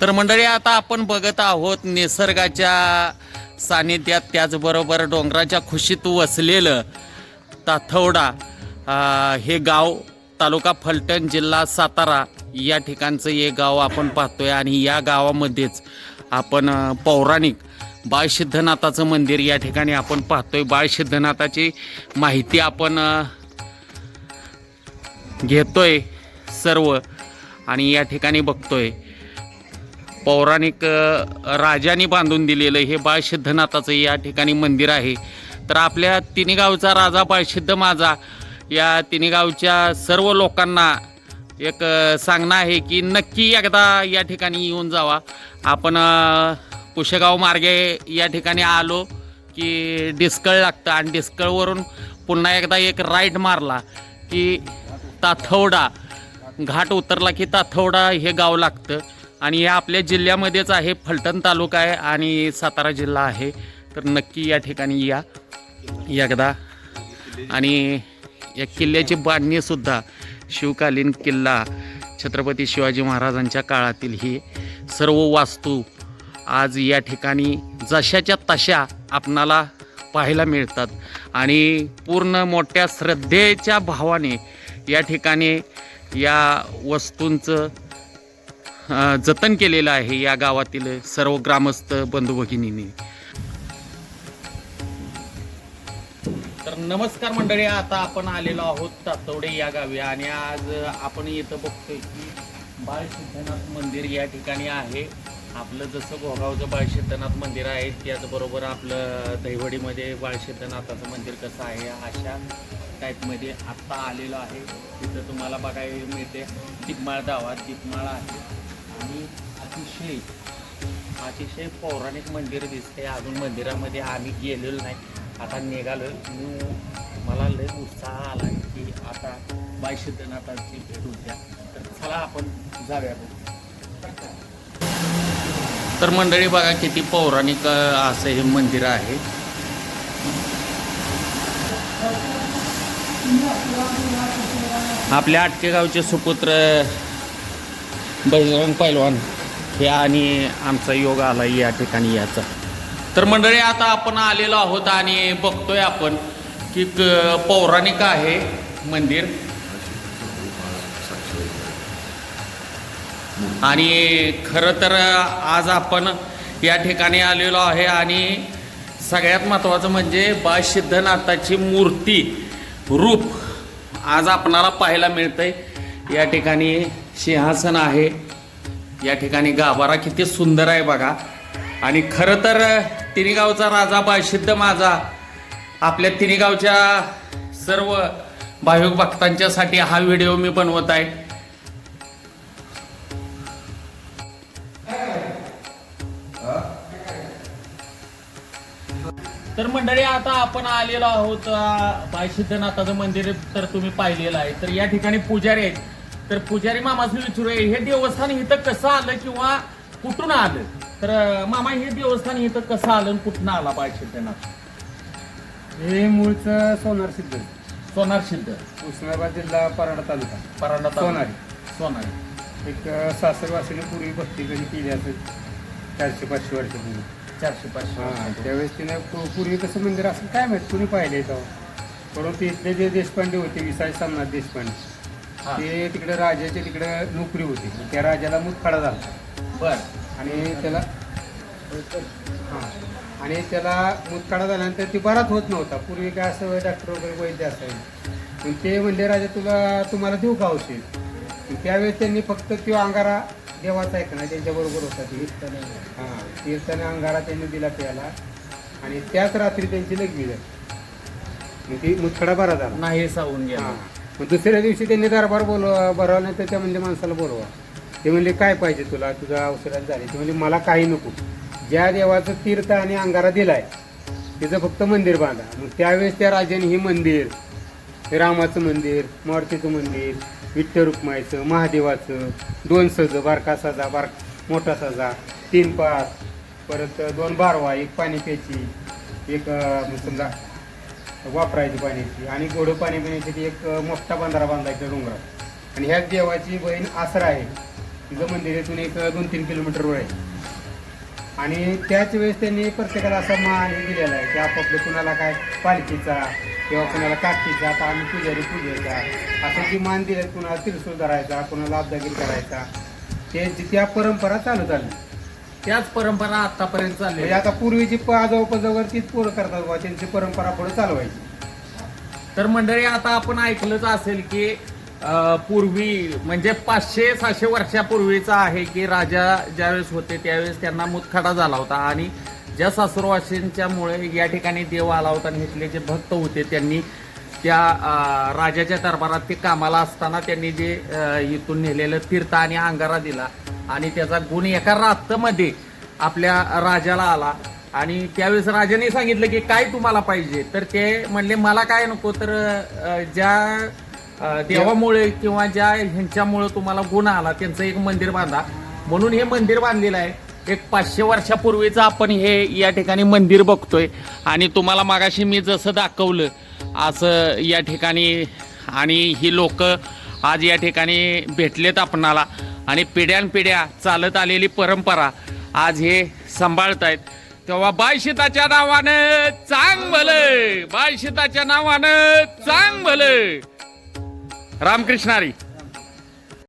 तर मंडळी आता आपण बघत आहोत निसर्गाच्या सानिध्यात त्याचबरोबर डोंगराच्या खुशीत वसलेलं ताथवडा हे गाव तालुका फलटण जिल्हा सातारा या ठिकाणचं हे गाव आपण पाहतोय. आणि या गावामध्येच आपण पौराणिक बाळसिद्धनाथाचं मंदिर या ठिकाणी आपण पाहतोय. बाळसिद्धनाथाची माहिती आपण घेतोय सर्व आणि या ठिकाणी बघतोय. पौराणिक राजाने बांधून दिलेलं हे बाळसिद्धनाथाचं या ठिकाणी मंदिर आहे. तर आपल्या तिन्ही गावचा राजा बाळसिद्ध माझा या तिन्ही गावच्या सर्व लोकांना एक सांगणं आहे की नक्की एकदा या ठिकाणी येऊन जावा. आपण कुशेगाव मार्गे या ठिकाणी आलो की डिस्कळ लागतं आणि डिस्कळवरून पुन्हा एकदा एक राईट मारला की ताथवडा घाट उतरला की ताथवडा हे गाव लागतं. आणि या आपल्या जिल्ह्यामध्येच आहे फलटण तालुका आहे आणि सातारा जिल्हा आहे. तर नक्की या ठिकाणी या एकदा. आणि या किल्ल्याची बांधणीसुद्धा शिवकालीन किल्ला छत्रपती शिवाजी महाराजांच्या काळातील ही सर्व वास्तू आज या ठिकाणी जशाच्या तशा आपणाला पाहायला मिळतात. आणि पूर्ण मोठ्या श्रद्धेच्या भावाने या ठिकाणी या वस्तूंचं जतन केलेलं आहे या गावातील सर्व ग्रामस्थ बंधू भगिनींनी. तर नमस्कार मंडळी आता आपण आलेलो आहोत तातवडे या गावी आणि आज आपण इथं बघतोय की बाळसिद्धनाथ मंदिर या ठिकाणी आहे. आपलं जसं घोगावचं बाळसिद्धनाथ मंदिर आहे त्याचबरोबर आपलं दहिवडीमध्ये बाळसिद्धनाथाचं मंदिर कसं आहे अशा टाईपमध्ये आत्ता आलेलो आहे. तिथं तुम्हाला बघायला मिळते. तिकमाळ दावा तिकमाळ आहे. आणि अतिशय अतिशय पौराणिक मंदिर दिसते अजून मंदिरामध्ये आम्ही गेलेलो नाही. आता निघालो मी मला लय उत्साह आला की आता बाय सिद्धनाथाची भेट होत्या. तर चला आपण जाऊया तर मंडळी बघा किती पौराणिक असं हे मंदिर आहे. आपल्या आटकेगावचे सुपुत्र बजरंग पैलवान हे आणि आमचा योग आला या ठिकाणी याचा. तर मंडळी आता आपण आलेलो आहोत आणि बघतोय आपण की पौराणिक आहे मंदिर. आणि खरं तर आज आपण या ठिकाणी आलेलो आहे आणि सगळ्यात महत्त्वाचं म्हणजे बा सिद्धनाथाची मूर्ती रूप आज आपणाला पाहायला मिळतंय. या ठिकाणी सिंहासन आहे. या ठिकाणी गाभारा किती सुंदर आहे बघा. आणि खरं तर तिन्ही गावचा राजा बाशिद्ध माझा. आपल्या तिन्ही गावच्या सर्व भाविक भक्तांच्यासाठी हा व्हिडिओ मी बनवत आहे. तर मंडळी आता आपण आलेलो आहोत बाळसिद्धनाथाचं मंदिर तर तुम्ही पाहिलेलं आहे. तर या ठिकाणी पुजारी आहेत. तर पुजारी मामाचं विचारू हे देवस्थान इथं कसं आलं किंवा कुठून आलं? तर मामा हे देवस्थान इथं कसं आलं आणि कुठून आला बाळसिद्धनाथ हे मूळचं सोनार सिद्ध सोनार सिद्ध उस्मानाबाद जिल्हा पराडा तालुका. परांडा. सोनारी. सोनारी. एक सासरवासीने पूर्वी भक्ती कधी केली असं चारशे पाचशे वर्षापूर्वी. चारशे हा पाचशे त्यावेळेस तिने पूर्वी कसं मंदिर असं काय माहीत कुणी पाहिले तेव्हा. परंतु इथले जे देशपांडे होते विसाई सामनाथ. देशपांडे ते तिकडे राजाची तिकडे नोकरी होती. त्या राजाला मुतखडा झाला. बर. आणि त्याला हा. आणि त्याला मुतखडा झाल्यानंतर ती बराच होत नव्हता. पूर्वी काय असं डॉक्टर वगैरे वैद्य असायचे. पण ते म्हणले राजा तुला तुम्हाला देऊ का औषध? पण त्यावेळेस त्यांनी फक्त तो अंगारा देवाचा आहे का ना त्यांच्याबरोबर होता ते. हां. कीर्तन अंगारा त्यांनी दिला त्याला आणि त्याच रात्री त्यांची लग्नी झाली. ती मुतखडा बरा झाला. नाही सावून. गेला. दुसऱ्या दिवशी त्यांनी दरबार बोलवा नाही त्या म्हणजे माणसाला बोलवा. ते म्हणले काय पाहिजे तुला? तुझा औषधात झाले. ते म्हणजे मला काही नको. ज्या देवाचं तीर्थ आणि अंगारा दिलाय तिचं फक्त मंदिर बांधा. मग त्यावेळेस त्या राजाने हे मंदिर रामाचं मंदिर मारुतीचं मंदिर विठ्ठल रुक्माईचं महादेवाचं दोन सज बारका सजा बार मोठा सजा तीन पाच परत दोन बारवा एक पाणी प्यायची एक समजा वापरायची पाण्याची आणि गोडं पाणी पिण्यासाठी एक मोठा बंधारा बांधायचा डोंगरात. आणि ह्याच देवाची बहीण आसरा आहे. तिचं मंदिर इथून एक दोन तीन किलोमीटरवर आहे. आणि त्याच वेळेस त्यांनी प्रत्येकाला असा मान हे दिलेला आहे की आपापलं कुणाला काय पालखीचा किंवा कुणाला काठीचा आता आम्ही पुजारी पूजेचा असं जी मान दिले कुणाला तिरसूळ धरायचा कुणाला अब्दागिरी करायचा ते त्या परंपरा चालू झाली. त्याच परंपरा आतापर्यंत म्हणजे चालली आता पूर्वीची आजोबाजवळ तीच पोरं करतात बा त्यांची परंपरा पुढे चालवायची. तर मंडळी आता आपण ऐकलंच असेल की अं, पूर्वी म्हणजे पाचशे सहाशे वर्षापूर्वीचा आहे की राजा ज्यावेळेस होते त्यावेळेस त्यांना मुतखडा झाला होता आणि ज्या सासुरवासींच्यामुळे या ठिकाणी देव आला होता आणि इथले जे भक्त होते त्यांनी त्या राजाच्या दरबारात ते कामाला असताना त्यांनी जे इथून नेलेलं तीर्थ आणि अंगारा दिला. आणि त्याचा गुण एका रातमध्ये आपल्या राजाला आला. आणि त्यावेळेस राजाने सांगितलं की काय तुम्हाला पाहिजे? तर ते म्हणले मला काय नको तर ज्या देवामुळे किंवा ज्या ह्यांच्यामुळे तुम्हाला गुण आला त्यांचं एक मंदिर बांधा. म्हणून हे मंदिर बांधलेलं आहे. एक पाचशे वर्षापूर्वीचं आपण हे या ठिकाणी मंदिर बघतोय. आणि तुम्हाला मागाशी मी जसं दाखवलं असं या ठिकाणी आणि ही लोक आज या ठिकाणी भेटलेत आपणाला. आणि पिढ्यानपिढ्या चालत आलेली परंपरा आज हे सांभाळत आहेत तेव्हा बायशिताच्या नावानं चांग भलं बायशिताच्या नावानं चांग भलं रामकृष्णारी